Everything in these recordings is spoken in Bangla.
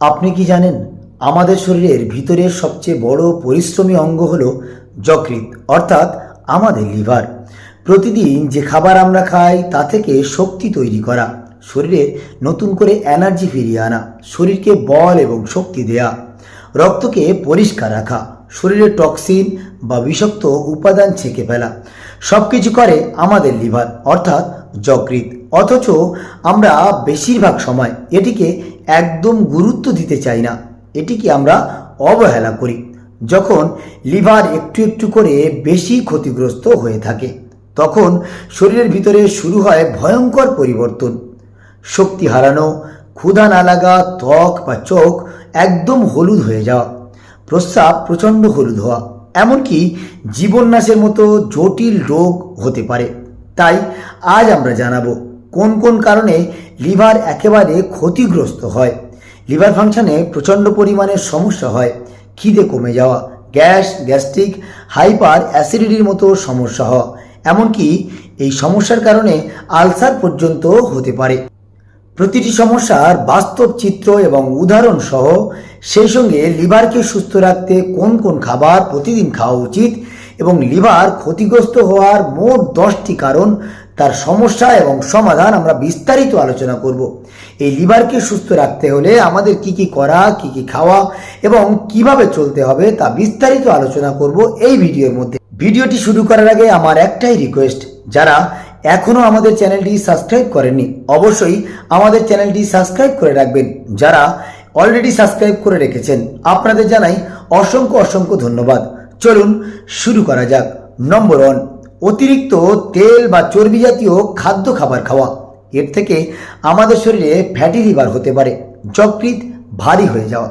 আপনি কি জানেন, আমাদের শরীরের ভিতরের সবচেয়ে বড় পরিশ্রমী অঙ্গ হল যকৃৎ, অর্থাৎ আমাদের লিভার। প্রতিদিন যে খাবার আমরা খাই, তা থেকে শক্তি তৈরি করা, শরীরে নতুন করে এনার্জি ফিরিয়ে আনা, শরীরকে বল এবং শক্তি দেয়া, রক্তকে পরিষ্কার রাখা, শরীরে টক্সিন বা বিষাক্ত উপাদান ছেঁকে ফেলা সব কিছু করে আমাদের লিভার, অর্থাৎ যকৃৎ। অথচ আমরা বেশিরভাগ সময় এটিকে একদম গুরুত্ব দিতে চাই না। এটিকে আমরা অবহেলা করি, যখন লিভার একটু একটু করে বেশি ক্ষতিগ্রস্ত হয়ে থাকে। তখন শরীরের ভিতরে শুরু হয় ভয়ঙ্কর পরিবর্তন। শক্তি হারানো, ক্ষুধা না লাগা, ত্বক বা চোখ একদম হলুদ হয়ে যাওয়া। প্রস্রাব প্রচণ্ড হলুদ হওয়া। এমনকি জীবননাশের মতো জটিল রোগ হতে পারে। তাই আজ আমরা জানাব কোন কোন কারণে লিভার একেবারে ক্ষতিগ্রস্ত হয়। লিভার ফাংশনে প্রচণ্ড পরিমাণে সমস্যা হয়, খিদে কমে যাওয়া, গ্যাস, গ্যাস্ট্রিক, হাইপার অ্যাসিডিটির মতো সমস্যা হওয়া, এমনকি এই সমস্যার কারণে আলসার পর্যন্ত হতে পারে। প্রতিটি সমস্যার বাস্তব চিত্র এবং উদাহরণ সহ সেই সঙ্গে লিভারকে সুস্থ রাখতে কোন কোন খাবার প্রতিদিন খাওয়া উচিত এবং লিভার ক্ষতিগ্রস্ত হওয়ার মোট দশটি কারণ তার সমস্যা এবং সমাধান আমরা বিস্তারিত আলোচনা করব। এই লিভারকে সুস্থ রাখতে হলে আমাদের কি কি করা, কি কি খাওয়া এবং কীভাবে চলতে হবে তা বিস্তারিত আলোচনা করব এই ভিডিওর মধ্যে। ভিডিওটি শুরু করার আগে আমার একটাই রিকোয়েস্ট, যারা এখনও আমাদের চ্যানেলটি সাবস্ক্রাইব করেননি। অবশ্যই আমাদের চ্যানেলটি সাবস্ক্রাইব করে রাখবেন, যারা অলরেডি সাবস্ক্রাইব করে রেখেছেন। আপনাদের জানাই অসংখ্য অসংখ্য ধন্যবাদ। চলুন শুরু করা যাক। নম্বর ওয়ান, অতিরিক্ত তেল বা চর্বি জাতীয় খাদ্য খাবার খাওয়া। এর থেকে আমাদের শরীরে ফ্যাটি লিভার হতে পারে, যকৃৎ ভারী হয়ে যাওয়া।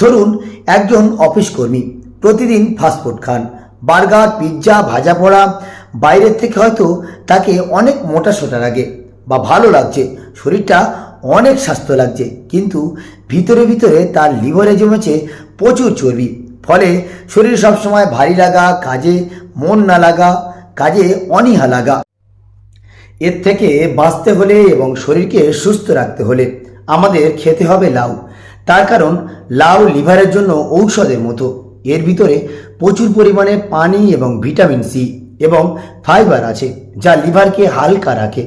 ধরুন, একজন অফিস কর্মী প্রতিদিন ফাস্টফুড খান। বার্গার পিৎজা, ভাজা পোড়া। বাইরের থেকে হয়তো তাকে অনেক মোটা সোটা লাগে বা ভালো লাগছে। শরীরটা অনেক স্বাস্থ্য লাগছে। কিন্তু ভিতরে ভিতরে তার লিভারে জমেছে প্রচুর চর্বি। ফলে শরীর সবসময় ভারী লাগা, কাজে মন না লাগা, কাজে অনীহা লাগা। এর থেকে বাঁচতে হলে এবং শরীরকে সুস্থ রাখতে হলে আমাদের খেতে হবে লাউ। তার কারণ, লাউ লিভারের জন্য ঔষধের মতো। এর ভিতরে প্রচুর পরিমাণে পানি এবং ভিটামিন সি এবং ফাইবার আছে, যা লিভারকে হালকা রাখে।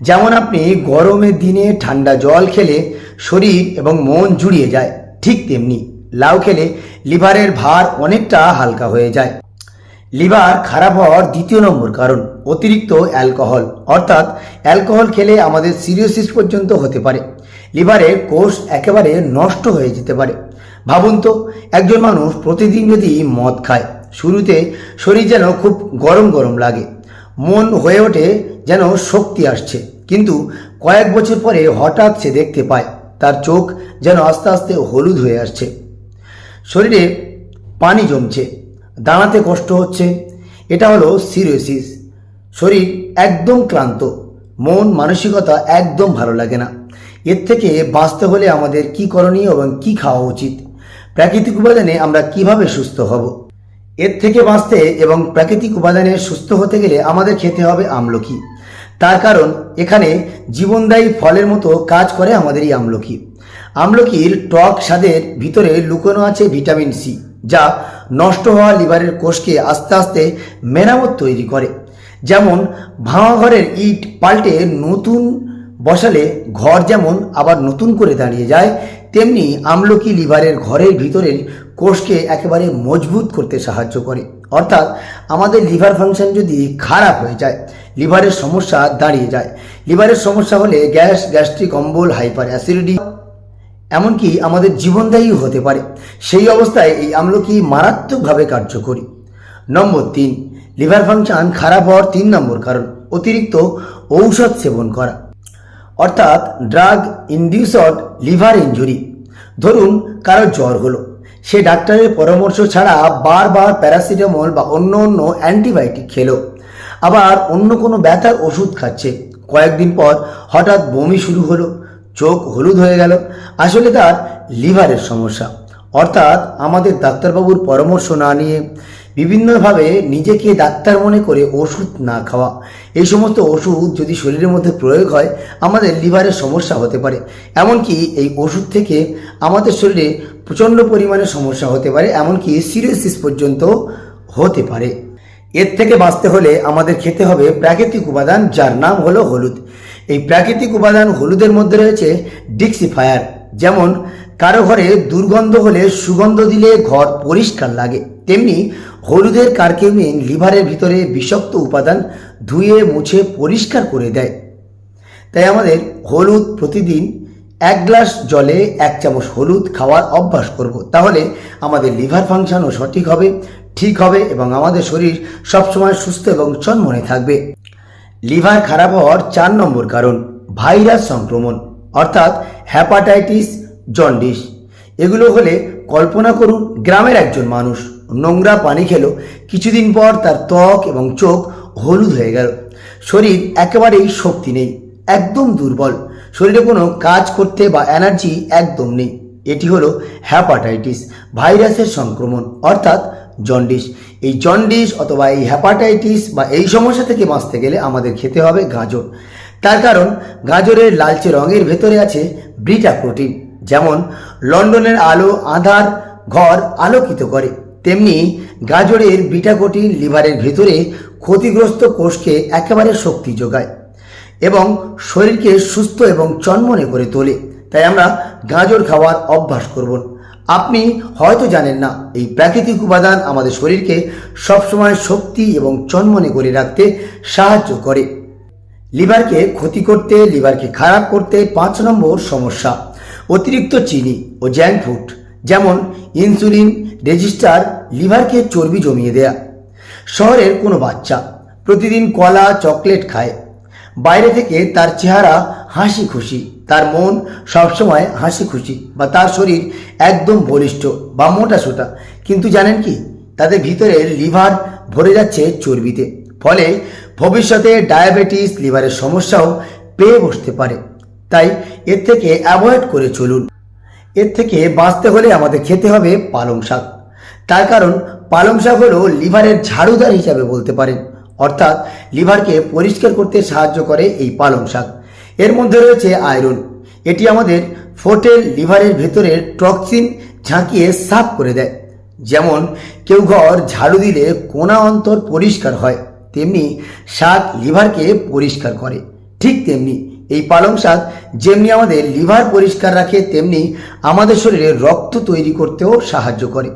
যেমন আপনি গরমের দিনে ঠান্ডা জল খেলে শরীর এবং মন জুড়িয়ে যায়, ঠিক তেমনি লাউ খেলে লিভারের ভার অনেকটা হালকা হয়ে যায়। লিভার খারাপ হওয়ার দ্বিতীয় নম্বর কারণ, অতিরিক্ত অ্যালকোহল। অর্থাৎ অ্যালকোহল খেলে আমাদের সিরিওসিস পর্যন্ত হতে পারে। লিভারের কোষ একেবারে নষ্ট হয়ে যেতে পারে। ভাবুন তো, একজন মানুষ প্রতিদিন যদি মদ খায়, শুরুতে শরীর যেন খুব গরম গরম লাগে। মন হয়ে ওঠে যেন শক্তি আসছে। কিন্তু কয়েক বছর পরে হঠাৎ সে দেখতে পায়, তার চোখ যেন আস্তে আস্তে হলুদ হয়ে আসছে। শরীরে পানি জমছে। দাঁড়াতে কষ্ট হচ্ছে। এটা হলো সিরোসিস শরীর একদম ক্লান্ত, মন মানসিকতা একদম ভালো লাগে না। এর থেকে বাঁচতে হলে আমাদের কি করণীয় এবং কি খাওয়া উচিত? প্রাকৃতিক উপাদানে আমরা কীভাবে সুস্থ হব? এর থেকে বাঁচতে এবং প্রাকৃতিক উপাদানে সুস্থ হতে গেলে আমাদের খেতে হবে আমলকি। তার কারণ, এখানে জীবনদায়ী ফলের মতো কাজ করে আমাদের এই আমলকি। আমলকির টক স্বাদের ভিতরে লুকোনো আছে ভিটামিন সি, যা নষ্ট হওয়া লিভারের কোষকে আস্তে আস্তে মেরামত তৈরি করে। যেমন, ভাঙা ঘরের ইট পাল্টে নতুন বসালে ঘর যেমন আবার নতুন করে দাঁড়িয়ে যায়, তেমনি আমলকি লিভারের ঘরের ভিতরের কোষকে একেবারে মজবুত করতে সাহায্য করে। অর্থাৎ, আমাদের লিভার ফাংশন যদি খারাপ হয়ে যায়, লিভারের সমস্যা দাঁড়িয়ে যায়। লিভারের সমস্যা হলে গ্যাস, গ্যাস্ট্রিক, অম্বল, হাইপার অ্যাসিডিটি এমনকি আমাদের জীবনদায়ী হতে পারে। সেই অবস্থায় এই আমলকি মারাত্মকভাবে কার্যকরী। নম্বর তিন, লিভার ফাংশন খারাপ হওয়ার তিন নম্বর কারণ, অতিরিক্ত ঔষধ সেবন করা। অর্থাৎ ড্রাগ ইনডিউসড লিভার ইঞ্জুরি ধরুন, কারও জ্বর হলো। সে ডাক্তারের পরামর্শ ছাড়া বারবার প্যারাসিটামল বা অন্য অন্য অ্যান্টিবায়োটিক খেলো। আবার অন্য কোনো ব্যথার ওষুধ খাচ্ছে। কয়েকদিন পর হঠাৎ বমি শুরু হলো। চোখ হলুদ হয়ে গেল। আসলে তার লিভারের সমস্যা। অর্থাৎ আমাদের ডাক্তারবাবুর পরামর্শ না নিয়ে বিভিন্নভাবে নিজেকে ডাক্তার মনে করে ওষুধ না খাওয়া। এই সমস্ত ওষুধ যদি শরীরের মধ্যে প্রয়োগ হয়, আমাদের লিভারের সমস্যা হতে পারে। এমনকি এই ওষুধ থেকে আমাদের শরীরে প্রচণ্ড পরিমাণে সমস্যা হতে পারে, এমনকি সিরিয়াসিস পর্যন্ত হতে পারে। এর থেকে বাঁচতে হলে আমাদের খেতে হবে প্রাকৃতিক উপাদান, যার নাম হলো হলুদ। এই প্রাকৃতিক উপাদান হলুদের মধ্যে রয়েছে ডিক্সিফায়ার, যেমন কারও ঘরে দুর্গন্ধ হলে সুগন্ধ দিলে ঘর পরিষ্কার লাগে, তেমনি হলুদের কার্কিউমিন লিভারের ভিতরে বিষাক্ত উপাদান ধুয়ে মুছে পরিষ্কার করে দেয়। তাই আমাদের হলুদ প্রতিদিন এক গ্লাস জলে এক চামচ হলুদ খাওয়ার অভ্যাস করব। তাহলে আমাদের লিভার ফাংশনও সঠিক হবে, ঠিক হবে এবং আমাদের শরীর সবসময় সুস্থ এবং চনমনে থাকবে। লিভার খারাপ হওয়ার চার নম্বর কারণ, ভাইরাস সংক্রমণ, অর্থাৎ হ্যাপাটাইটিস জন্ডিস এগুলো হলে কল্পনা করুন, গ্রামের একজন মানুষ নোংরা পানি খেলো, কিছুদিন পর তার ত্বক এবং চোখ হলুদ হয়ে গেল। শরীর একেবারেই শক্তি নেই, একদম দুর্বল। শরীরে কোনো কাজ করতে বা এনার্জি একদম নেই। এটি হলো হ্যাপাটাইটিস ভাইরাসের সংক্রমণ, অর্থাৎ জন্ডিস। এই জন্ডিস অথবা এই হ্যাপাটাইটিস বা এই সমস্যা থেকে বাঁচতে গেলে আমাদের খেতে হবে গাজর। তার কারণ, গাজরের লালচে রঙের ভেতরে আছে ব্রিটা প্রোটিন, যেমন লন্ডনের আলো, আধার, ঘর আলোকিত করে। তেমনি গাজরের বিটা প্রোটিন লিভারের ভেতরে ক্ষতিগ্রস্ত কোষকে একেবারে শক্তি যোগায় এবং শরীরকে সুস্থ এবং চনমনে করে তোলে। তাই আমরা গাজর খাওয়ার অভ্যাস করব আপনি হয়তো জানেন না, এই প্রাকৃতিক উপাদান আমাদের শরীরকে সবসময় শক্তি এবং চনমনে করে রাখতে সাহায্য করে। লিভারকে ক্ষতি করতে, লিভারকে খারাপ করতে পাঁচ নম্বর সমস্যা, অতিরিক্ত চিনি ও জ্যাঙ্ক ফুড যেমন ইনসুলিন রেজিস্টার লিভারকে চর্বি জমিয়ে দেয়া। শহরের কোনো বাচ্চা প্রতিদিন কলা, চকলেট খায়। বাইরে থেকে তার চেহারা হাসি খুশি তার মন সবসময় হাসি খুশি বা তার শরীর একদম বলিষ্ঠ বা মোটা সোটা। কিন্তু জানেন কি? তাদের ভিতরে লিভার ভরে যাচ্ছে চর্বিতে। ফলে ভবিষ্যতে ডায়াবেটিস, লিভারের সমস্যাও পেয়ে বসতে পারে। তাই এর থেকে অ্যাভয়েড করে চলুন। এর থেকে বাঁচতে হলে আমাদের খেতে হবে পালং শাক। তার কারণ, পালং শাক হলো লিভারের ঝাড়ুদার হিসাবে বলতে পারেন। অর্থাৎ লিভারকে পরিষ্কার করতে সাহায্য করে এই পালং শাক। এর মধ্যে রয়েছে আয়রন। এটি আমাদের ফোটেল লিভারের ভেতরের টক্সিন ঝাঁকিয়ে সাফ করে দেয়। যেমন, কেউ ঘর ঝাড়ু দিলে কোনা অন্তর পরিষ্কার হয়, তেমনি শাক লিভারকে পরিষ্কার করে। ঠিক তেমনি এই পালং শাক যেমনি আমাদের লিভার পরিষ্কার রাখে, তেমনি আমাদের শরীরে রক্ত তৈরি করতেও সাহায্য করে।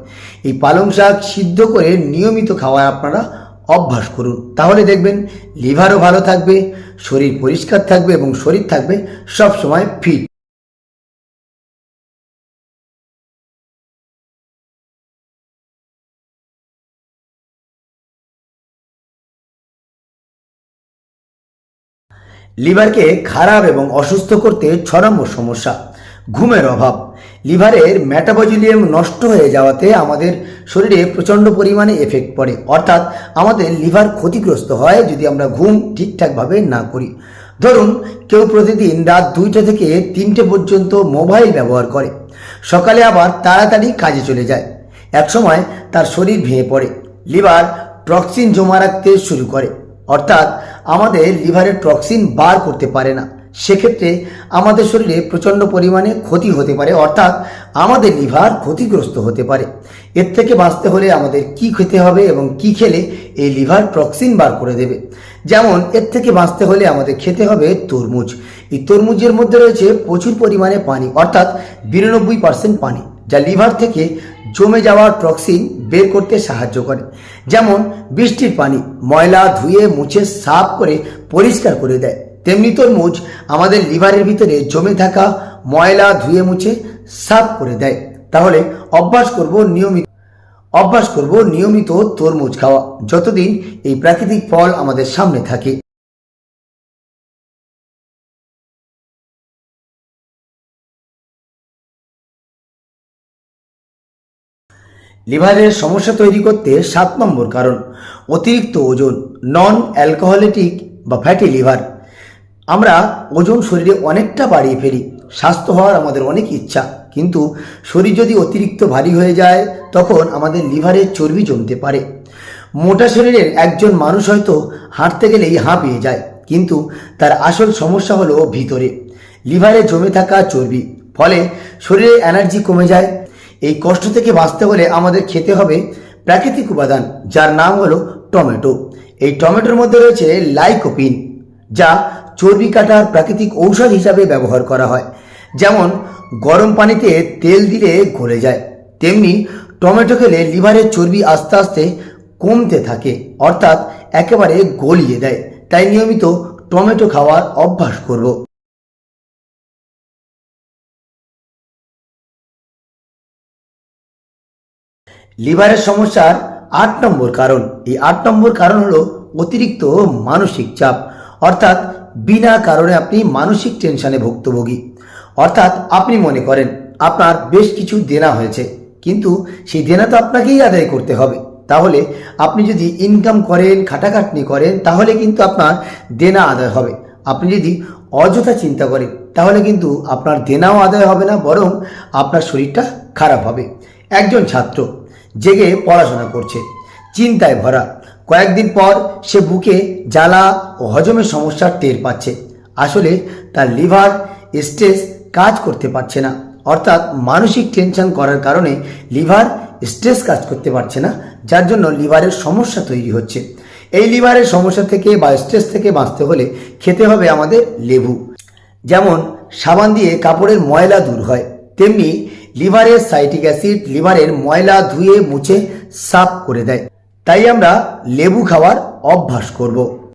এই পালং শাক সিদ্ধ করে নিয়মিত খাওয়ায় আপনারা অভ্যাস করুন। তাহলে দেখবেন লিভারও ভালো থাকবে, শরীর পরিষ্কার থাকবে এবং শরীর থাকবে সব সময় ফিট লিভারকে খারাপ এবং অসুস্থ করতে ছ সমস্যা। ঘুমের অভাব। লিভারের মেটাবজিলিয়াম নষ্ট হয়ে যাওয়াতে আমাদের শরীরে প্রচণ্ড পরিমাণে এফেক্ট পড়ে। অর্থাৎ আমাদের লিভার ক্ষতিগ্রস্ত হয় যদি আমরা ঘুম ঠিকঠাকভাবে না করি। ধরুন, কেউ প্রতিদিন রাত দুইটা থেকে তিনটে পর্যন্ত মোবাইল ব্যবহার করে। সকালে আবার তাড়াতাড়ি কাজে চলে যায়। একসময় তার শরীর ভেঙে পড়ে। লিভার টক্সিন জমা রাখতে শুরু করে। অর্থাৎ আমাদের লিভারের টক্সিন বার করতে পারে না। সেক্ষেত্রে আমাদের শরীরে প্রচণ্ড পরিমাণে ক্ষতি হতে পারে, অর্থাৎ আমাদের লিভার ক্ষতিগ্রস্ত হতে পারে। এর থেকে বাঁচতে হলে আমাদের কি খেতে হবে এবং কি খেলে এই লিভার টক্সিন বার করে দেবে। যেমন, এর থেকে বাঁচতে হলে আমাদের খেতে হবে তরমুজ। এই তরমুজের মধ্যে রয়েছে প্রচুর পরিমাণে পানি, অর্থাৎ বিরানব্বই পার্সেন্ট পানি, যা লিভার থেকে জমে যাওয়া টক্সিন বের করতে সাহায্য করে। যেমন, বৃষ্টির পানি ময়লা ধুয়ে মুছে সাফ করে পরিষ্কার করে দেয়। তেমনি তরমুজ আমাদের লিভারের ভিতরে জমে থাকা ময়লা ধুয়ে মুছে সাফ করে দেয়। তাহলে অভ্যাস করব নিয়মিত অভ্যাস করব নিয়মিত তরমুজ খাওয়া, যতদিন এই প্রাকৃতিক ফল আমাদের সামনে থাকে। লিভারের সমস্যা তৈরি করতে সাত নম্বর কারণ, অতিরিক্ত ওজন নন অ্যালকোহলিটিক বা ফ্যাটি লিভার আমরা ওজন শরীরে অনেকটা বাড়িয়ে ফেলি। স্বাস্থ্য হওয়ার আমাদের অনেক ইচ্ছা। কিন্তু শরীর যদি অতিরিক্ত ভারী হয়ে যায়, তখন আমাদের লিভারে চর্বি জমতে পারে। মোটা শরীরের একজন মানুষ হয়তো হাঁটতে গেলেই হাঁপিয়ে যায়, কিন্তু তার আসল সমস্যা হলো ভিতরে। লিভারে জমে থাকা চর্বি। ফলে শরীরে এনার্জি কমে যায়। এই কষ্ট থেকে বাঁচতে হলে আমাদের খেতে হবে প্রাকৃতিক উপাদান, যার নাম হলো টমেটো। এই টমেটোর মধ্যে রয়েছে লাইকোপিন, যা চর্বি কাটার প্রাকৃতিক ঔষধ হিসাবে ব্যবহার করা হয়। যেমন, গরম পানিতে তেল দিলে গলে যায়, তেমনি টমেটো খেলে লিভারের চর্বি আস্তে আস্তে কমতে থাকে, অর্থাৎ একেবারে গলিয়ে দেয়। তাই নিয়মিত টমেটো খাওয়ার অভ্যাস করব। লিভারের সমস্যার আট নম্বর কারণ। এই আট নম্বর কারণ হলো অতিরিক্ত মানসিক চাপ। অর্থাৎ বিনা কারণে আপনি মানসিক টেনশনে ভুক্তভোগী। অর্থাৎ আপনি মনে করেন, আপনার বেশ কিছু দেনা হয়েছে, কিন্তু সেই দেনা তো আপনাকেই আদায় করতে হবে। তাহলে আপনি যদি ইনকাম করেন, খাটাখাটনি করেন, তাহলে কিন্তু আপনার দেনা আদায় হবে। আপনি যদি অযথা চিন্তা করেন, তাহলে কিন্তু আপনার দেনাও আদায় হবে না, বরং আপনার শরীরটা খারাপ হবে। একজন ছাত্র জেগে পড়াশোনা করছে, চিন্তায় ভরা কয়েকদিন পর সে বুকে জ্বালা ও হজমের সমস্যার টের পাচ্ছে। আসলে তার লিভার স্ট্রেস কাজ করতে পারছে না। অর্থাৎ মানসিক টেনশন করার কারণে লিভার স্ট্রেস কাজ করতে পারছে না, যার জন্য লিভারের সমস্যা তৈরি হচ্ছে। এই লিভারের সমস্যা থেকে বা স্ট্রেস থেকে বাঁচতে হলে খেতে হবে আমাদের লেবু। যেমন সাবান দিয়ে কাপড়ের ময়লা দূর হয়, তেমনি লিভারের সাইটিক অ্যাসিড লিভারের ময়লা ধুয়ে মুছে সাফ করে দেয়। তাই আমরা লেবু খাওয়ার অভ্যাস করব।